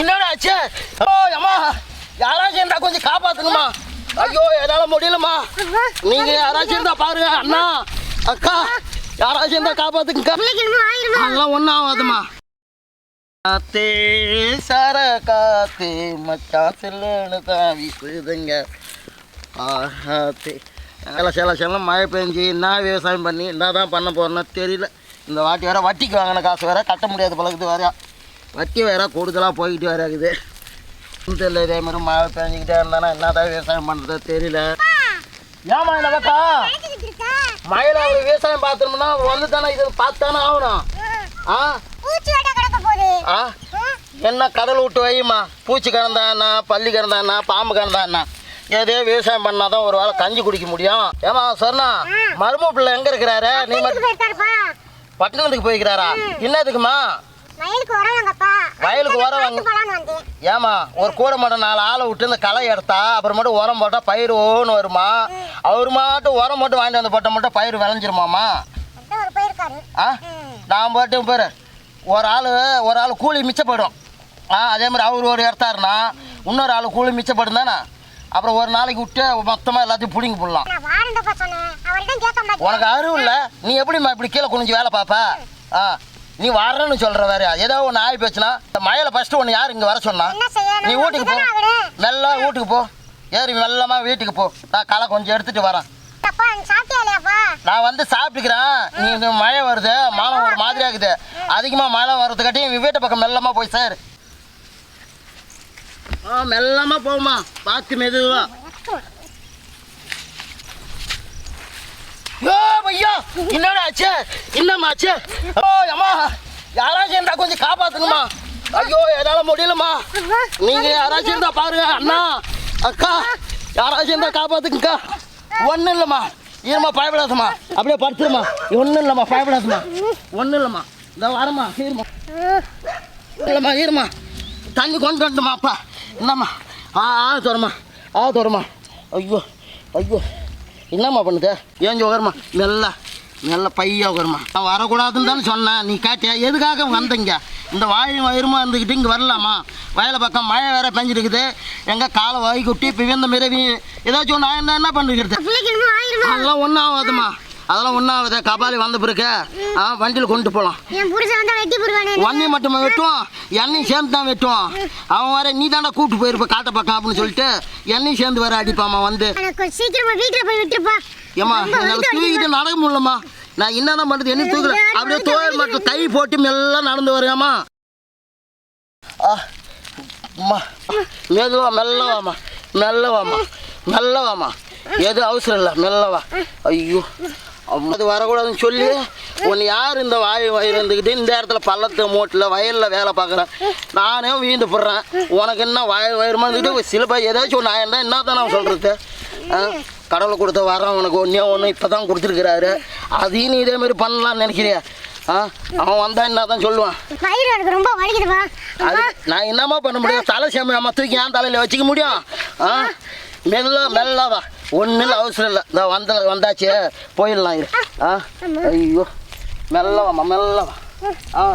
என்னடா ஆச்சு. ஓ அம்மா யாராச்சும் இருந்தா கொஞ்சம் காப்பாத்துங்கம்மா ஐயோ என்னால முடியலம்மா. நீங்க யாராச்சும் இருந்தா பாருங்க அண்ணா அக்கா யாராச்சும் இருந்தா காப்பாத்துங்க. அதெல்லாம் ஒன்றும் ஆகாதும்மா. காத்தே சர காத்தே மச்சான் செல்லுன்னு தான் வீசுதுங்க ஆஹாத்தே சில சில சில மழை பெஞ்சு என்ன விவசாயம் பண்ணி என்ன தான் பண்ண போறேன்னு தெரியல. இந்த வாட்டி வேற வட்டிக்கு வாங்கின காசு வேற கட்ட முடியாத பழகுது வேற. வட்டி வேற கூடுதலாக போய்கிட்டு வேற இருக்குது தெரியல இதே மாதிரி மழை பெஞ்சிக்கிட்டே இருந்தானா என்ன தான் விவசாயம் பண்ணுறது தெரியல. ஏமா இந்த பக்கம் மழையில் அப்படி விவசாயம் பார்த்தோம்னா வந்து தானே இது பார்த்து தானே ஆகணும். ஆ? ஆ? என்ன கடல் விட்டு வையுமா? பூச்சி கிடந்தாண்ணா பள்ளி கிடந்தாண்ணா பாம்பு கிடந்தாண்ணா ஏதோ விவசாயம் பண்ணாதான் ஒரு வேளை கஞ்சி குடிக்க முடியும். ஏமா சொன்னா மரும பிள்ளை எங்க இருக்கிறாரு? நீ மட்டும் பட்டணத்துக்கு போய்க்கிறாரா என்னதுக்குமா வயலுக்கு வயலுக்கு உரம் வாங்க. போலான்னு வந்தேன். ஏமா ஒரு கூட மட்டும் நாலு ஆளை விட்டு இந்த களை எடுத்தா அப்புறமேட்டு உரம் போட்டால் பயிர் ஓன்னு வருமா? அவர் மட்டும் உரம் மட்டும் வாங்கிட்டு வந்து போட்டால் மட்டும் பயிர் விளைஞ்சிருமாமா ஆ? நான் போட்டு பேர் ஒரு ஆள் ஒரு ஆள் கூலி மிச்சப்படும். ஆ அதே மாதிரி அவர் ஒரு எடுத்தாருன்னா இன்னொரு ஆள் கூலி மிச்சப்படும் தானே? அப்புறம் ஒரு நாளைக்கு விட்டு மொத்தமாக எல்லாத்தையும் பிடிங்கி போடலாம். உனக்கு அறிவு இல்லை நீ எப்படிம்மா இப்படி கீழே குனிஞ்சு வேலை பார்ப்ப? ஆ. நீ வரேன்னு சொல்கிற வேற. ஏதோ ஒன்று ஆகி போச்சுன்னா இந்த மழையில் ஃபஸ்ட்டு ஒன்று யார் இங்கே வர சொன்னா? நீ நான் வீட்டுக்கு போ. மெல்ல வீட்டுக்கு போ. ஏறி மெல்லமா வீட்டுக்கு போ. நான் களை கொஞ்சம் எடுத்துட்டு வரேன். நான் வந்து சாப்பிட்டுக்கிறேன். நீ இந்த மழை வருது. மானம் ஒரு மாதிரியா இருக்குது அதிகமாக மழை வர்றதுக்காட்டியும் வீட்டு பக்கம் மெல்லமா போய் சார். ஆ மெல்லமா போமா பார்த்து மெதுவா யோ ஐயா என்னடா ஆச்சு? என்னம்மா ஆச்சு? ஓ அம்மா யாராச்சும் இருந்தா கொஞ்சம் காப்பாத்துங்கம்மா. ஐயோ என்னால முடியலம்மா. நீங்க யாராச்சும் இருந்தா பாருங்க அண்ணா அக்கா யாராச்சும் இருந்தா காப்பாத்துங்கக்கா. ஒன்றும் இல்லைம்மா. ஏமா பயப்படாதம்மா அப்படியே படுத்துருமா ஒன்றும் இல்லைம்மா பயப்படாதம்மா ஒன்றும் இல்லைம்மா. இந்த வரம்மா இருமா இல்லைம்மா இருமா தண்ணி கொண்டு வந்துமா அப்பா. என்னம்மா? ஆ ஆ தோறம்மா ஆ தோறம்மா ஐயோ ஐயோ. என்னம்மா பண்ணுது? ஏஞ்சி உகரம்மா நல்லா மெல்ல பையா உகரம்மா நான் வரக்கூடாதுன்னு தானே சொன்னேன். நீ கேட்டியா? எதுக்காக வந்தீங்க? இந்த வாயும் வயிறுமா இருந்துக்கிட்டு இங்கே வரலாமா? வயலை பக்கம் மழை வேற பெஞ்சிருக்குது. எங்கே காலை வாய் குட்டி இப்போ இந்த மாரி ஏதாச்சும் ஒன்று என்ன என்ன பண்ணிருக்கிறது அதெல்லாம் ஒன்றும் ஆகாதும்மா அதெல்லாம் ஒன்றும் ஆகுது. கபாலி வந்த பிறகு ஆ வண்டியில் கொண்டு போகலாம் ஒன்னையும் மட்டுமா வெட்டுவோம் எண்ணெயும் சேர்ந்து தான் வெட்டுவோம் அவன் வர நீ தாண்டா கூப்பிட்டு போயிருப்ப காட்ட பக்கம் அப்படின்னு சொல்லிட்டு. எண்ணெயும் சேர்ந்து வர அடிப்பாம்மா வந்து. சீக்கிரமா வீட்டுல போய் விட்டுருப்பா. ரொம்ப என்னால். தூக்கிட்டு நடக்க முடியலம்மா. நான் என்னதான் பண்ணுறது என்ன தூக்கல. அப்படியே தோல் மட்டும் கை போட்டு மெல்ல நடந்து வரேம்மா ஆ அம்மா மெதுவா மெல்ல வாம்மா மெல்ல வாம்மா மெல்ல வாம்மா. எதுவும் அவசரம் இல்லை மெல்ல வா. ஐயோ அது வரக்கூடாதுன்னு சொல்லி உன்னை யார் இந்த வாய் வயிறு இருந்துக்கிட்டு இந்த இடத்துல பள்ளத்து மூட்டில் வயலில் வேலை பார்க்குறேன் நானே வீண்டு போடுறேன். உனக்கு என்ன வாய் வயிறுமா இருந்துக்கிட்டு சில பேர் ஏதாச்சும் ஒன்று ஆயிருந்தா என்ன தான் நான் சொல்கிறது கடவுளை கொடுத்த வரம் உனக்கு ஒன்றே ஒன்று இப்போ தான் கொடுத்துருக்குறாரு. அதையும் நீ இதே மாதிரி பண்ணலாம்னு நினைக்கிறியா? ஆ? அவன் வந்தால் என்ன தான் சொல்லுவான்? வயிறு எனக்கு ரொம்ப வலிக்குதுப்பா அது நான் என்னம்மா பண்ண முடியும்? தலை சேமி அம்மா தூக்கி ஏன் தலையில் வச்சுக்க முடியும்? ஆ? மெல்ல மெல்லவா ஒன்றும் இல்லை அவசரம் இல்லை. இந்த வந்த வந்தாச்சு. போயிடலாம் இரு. ஆ? ஐயோ. மெல்லவாம்மா மெல்லவா ஆ.